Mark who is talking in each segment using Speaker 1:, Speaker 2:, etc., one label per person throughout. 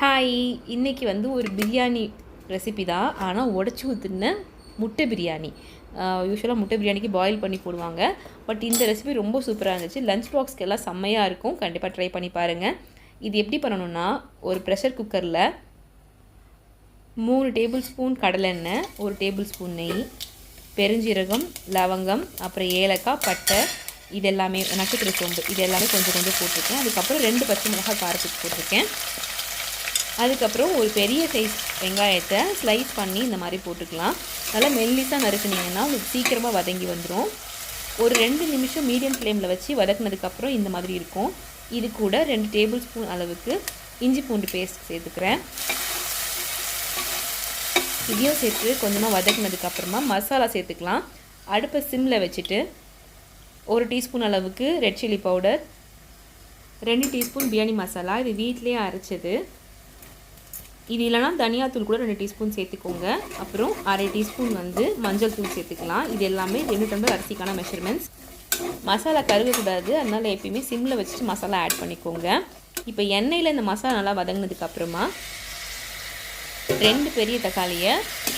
Speaker 1: Hi இன்றைக்கி வந்து ஒரு பிரியாணி ரெசிபி தான். ஆனால் உடச்சி ஊற்றுன முட்டை பிரியாணி. யூஸ்வலாக முட்டை பிரியாணிக்கு பாயில் பண்ணி போடுவாங்க. பட் இந்த ரெசிபி ரொம்ப சூப்பராக இருந்துச்சு. லஞ்ச் பாக்ஸ்க்கு எல்லாம் செம்மையாக இருக்கும். கண்டிப்பாக ட்ரை பண்ணி பாருங்கள் இது எப்படி பண்ணணும்னா ஒரு ப்ரெஷர் குக்கரில் மூணு டேபிள் ஸ்பூன் கடலெண்ணெய் ஒரு டேபிள் ஸ்பூன் நெய் பெருஞ்சீரகம் லவங்கம் அப்புறம் ஏலக்காய் பட்டை இது எல்லாமே நட்சத்திர சோம்பு இது எல்லாமே கொஞ்சம் கொஞ்சம் போட்டிருக்கேன். அதுக்கப்புறம் ரெண்டு பச்சை மிளகாய் காரத்துக்கு போட்டிருக்கேன். அதுக்கப்புறம் ஒரு பெரிய சைஸ் வெங்காயத்தை ஸ்லைஸ் பண்ணி இந்த மாதிரி போட்டுக்கலாம். நல்லா மெல்லிஸாக நறுக்குனீங்கன்னா உங்களுக்கு சீக்கிரமாக வதங்கி வந்துடும் ஒரு ரெண்டு நிமிஷம் மீடியம் ஃப்ளேமில் வச்சு வதக்குனதுக்கப்புறம் இந்த மாதிரி இருக்கும். இது கூட ரெண்டு டேபிள் ஸ்பூன் அளவுக்கு இஞ்சி பூண்டு பேஸ்ட் சேர்த்துக்கிறேன். இதையும் சேர்த்து கொஞ்சமாக வதக்குனதுக்கப்புறமா மசாலா சேர்த்துக்கலாம். அடுப்பை சிம்மில் வச்சுட்டு ஒரு டீஸ்பூன் அளவுக்கு ரெட் சில்லி பவுடர் ரெண்டு டீஸ்பூன் பிரியாணி மசாலா இது வீட்டிலேயே அரைச்சது. இது இல்லைனா தனியாத்தூள் கூட ரெண்டு டீஸ்பூன் சேர்த்துக்கோங்க. அப்புறம் அரை டீஸ்பூன் வந்து மஞ்சள் தூள் சேர்த்துக்கலாம். இது எல்லாமே ரெண்டு டம்ளர் அரிசிக்கான மெஷர்மெண்ட்ஸ் மசாலா கருகக்கூடாது. அதனால் எப்பயுமே சிம்மில் வச்சுட்டு மசாலா ஆட் பண்ணிக்கோங்க. இப்போ எண்ணெயில் இந்த மசாலா நல்லா வதங்கினதுக்கப்புறமா ரெண்டு பெரிய தக்காளியை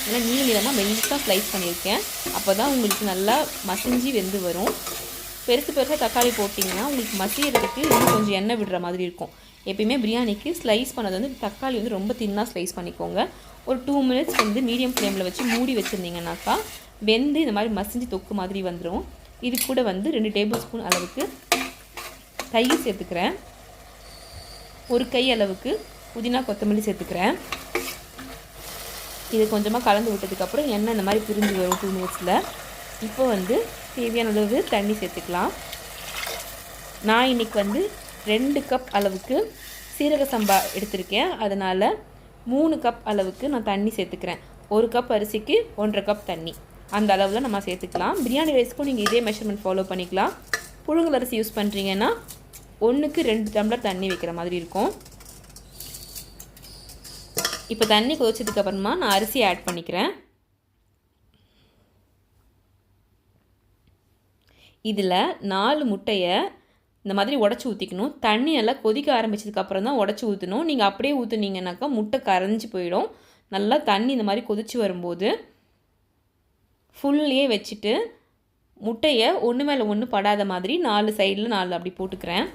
Speaker 1: நல்லா நீள நீளமாக மெல்லிஸாக ஸ்லைஸ் பண்ணியிருக்கேன். அப்போ தான் உங்களுக்கு நல்லா மசிஞ்சு வெந்து வரும். பெருசு பெருசாக தக்காளி போட்டிங்கன்னா உங்களுக்கு மசியறதுக்கு இன்னும் கொஞ்சம் எண்ணெய் விடுற மாதிரி இருக்கும். எப்பயுமே பிரியாணிக்கு ஸ்லைஸ் பண்ணது வந்து தக்காளி வந்து ரொம்ப தின்னாக ஸ்லைஸ் பண்ணிக்கோங்க. ஒரு டூ மினிட்ஸ் வந்து மீடியம் ஃப்ளேமில் வச்சு மூடி வச்சுருந்தீங்கன்னாக்கா வெந்து இந்த மாதிரி மசிஞ்சு தொக்கு மாதிரி வந்துடும் இது கூட வந்து ரெண்டு டேபிள் ஸ்பூன் அளவுக்கு தயிர் சேர்த்துக்கிறேன். ஒரு கை அளவுக்கு புதினா கொத்தமல்லி சேர்த்துக்கிறேன். இது கொஞ்சமாக கலந்து விட்டதுக்கப்புறம் எண்ணெய் இந்த மாதிரி பிரிஞ்சு வரும் டூ மினிட்ஸில் இப்போ வந்து தேவையான அளவு தண்ணி சேர்த்துக்கலாம். நான் இன்றைக்கி வந்து ரெண்டு கப் அளவுக்கு சீரக சம்பா எடுத்திருக்கேன். அதனால் மூணு கப் அளவுக்கு நான் தண்ணி சேர்த்துக்கிறேன். ஒரு கப் அரிசிக்கு ஒன்றரை கப் தண்ணி. அந்த அளவில் நம்ம சேர்த்துக்கலாம். பிரியாணி ரைஸ்க்கும் நீங்கள் இதே மெஷர்மெண்ட் ஃபாலோ பண்ணிக்கலாம். புழுங்கல் அரிசி யூஸ் பண்ணுறீங்கன்னா ஒன்றுக்கு ரெண்டு டம்ளர் தண்ணி வைக்கிற மாதிரி இருக்கும். இப்போ தண்ணி கொதிச்சதுக்கப்புறமா நான் அரிசி ஆட் பண்ணிக்கிறேன். இதில் நாலு முட்டையை இந்த மாதிரி உடச்சி ஊற்றிக்கணும் தண்ணி நல்லா கொதிக்க ஆரம்பிச்சதுக்கப்புறம் தான் உடச்சி ஊற்றணும் நீங்கள் அப்படியே ஊற்றுனீங்கனாக்கா முட்டை கரைஞ்சி போயிடும். நல்லா தண்ணி இந்த மாதிரி கொதிச்சு வரும்போது ஃபுல்லையே வச்சுட்டு முட்டையை ஒன்று மேலே ஒன்று படாத மாதிரி நாலு சைடில் நாலு அப்படி போட்டுக்கிறேன்.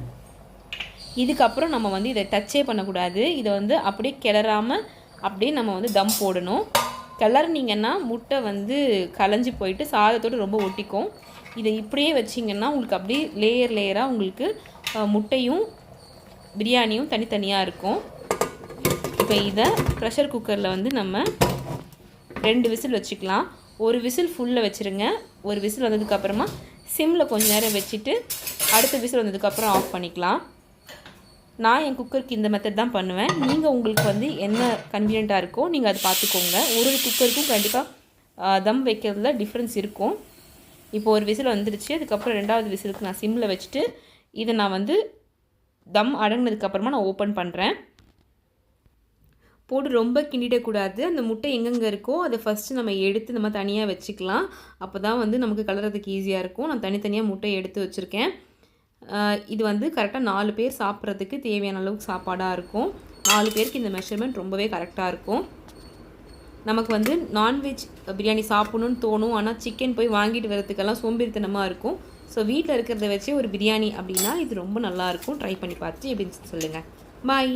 Speaker 1: இதுக்கப்புறம் நம்ம வந்து இதை டச்சே பண்ணக்கூடாது. இதை வந்து அப்படியே கிளறாமல் அப்படியே நம்ம வந்து தம் போடணும். கிளறினீங்கன்னா முட்டை வந்து கலைஞ்சி போயிட்டு சாதத்தோடு ரொம்ப ஒட்டிக்கும். இதை இப்படியே வச்சிங்கன்னா உங்களுக்கு அப்படியே லேயர் லேயராக உங்களுக்கு முட்டையும் பிரியாணியும் தனித்தனியாக இருக்கும். இப்போ இதை ப்ரெஷர் குக்கரில் வந்து நம்ம ரெண்டு விசில் வச்சுக்கலாம். ஒரு விசில் ஃபுல்லில் வச்சுருங்க. ஒரு விசில் வந்ததுக்கப்புறமா சிம்மில் கொஞ்சம் நேரம் வச்சுட்டு அடுத்த விசில் வந்ததுக்கப்புறம் ஆஃப் பண்ணிக்கலாம். நான் என் குக்கருக்கு இந்த மெத்தட் தான் பண்ணுவேன். நீங்கள் உங்களுக்கு வந்து என்ன கன்வீனியண்ட்டாக இருக்கோ நீங்கள் அதை பார்த்துக்கோங்க. ஒரு ஒரு குக்கருக்கும் கண்டிப்பாக தம் வைக்கிறதுல டிஃப்ரென்ஸ் இருக்கும். இப்போ ஒரு விசில் வந்துடுச்சு அதுக்கப்புறம் ரெண்டாவது விசிலுக்கு நான் சிம்மில் வச்சுட்டு இதை நான் வந்து தம் அடங்கினதுக்கப்புறமா நான் ஓப்பன் பண்ணுறேன் போட்டு ரொம்ப கிண்டிடக்கூடாது. அந்த முட்டை எங்கெங்கே இருக்கோ அதை ஃபஸ்ட்டு நம்ம எடுத்து நம்ம தனியாக வச்சுக்கலாம். அப்போ தான் வந்து நமக்கு கலர்றதுக்கு ஈஸியாக இருக்கும். நான் தனித்தனியாக முட்டையை எடுத்து வச்சுருக்கேன். இது வந்து கரெக்டாக நாலு பேர் சாப்பிட்றதுக்கு தேவையான அளவுக்கு சாப்பாடாக இருக்கும். நாலு பேருக்கு இந்த மெஷர்மெண்ட் ரொம்பவே கரெக்டாக இருக்கும். நமக்கு வந்து நான்வெஜ் பிரியாணி சாப்பிட்ணுன்னு தோணும். ஆனால் சிக்கன் போய் வாங்கிட்டு வரதுக்கெல்லாம் சோம்பேறித்தனமாக இருக்கும். ஸோ வீட்டில் இருக்கிறத வச்சே ஒரு பிரியாணி அப்படின்னா இது ரொம்ப நல்லாயிருக்கும் ட்ரை பண்ணி பார்த்து எப்படின்னு சொல்லுங்கள் பாய்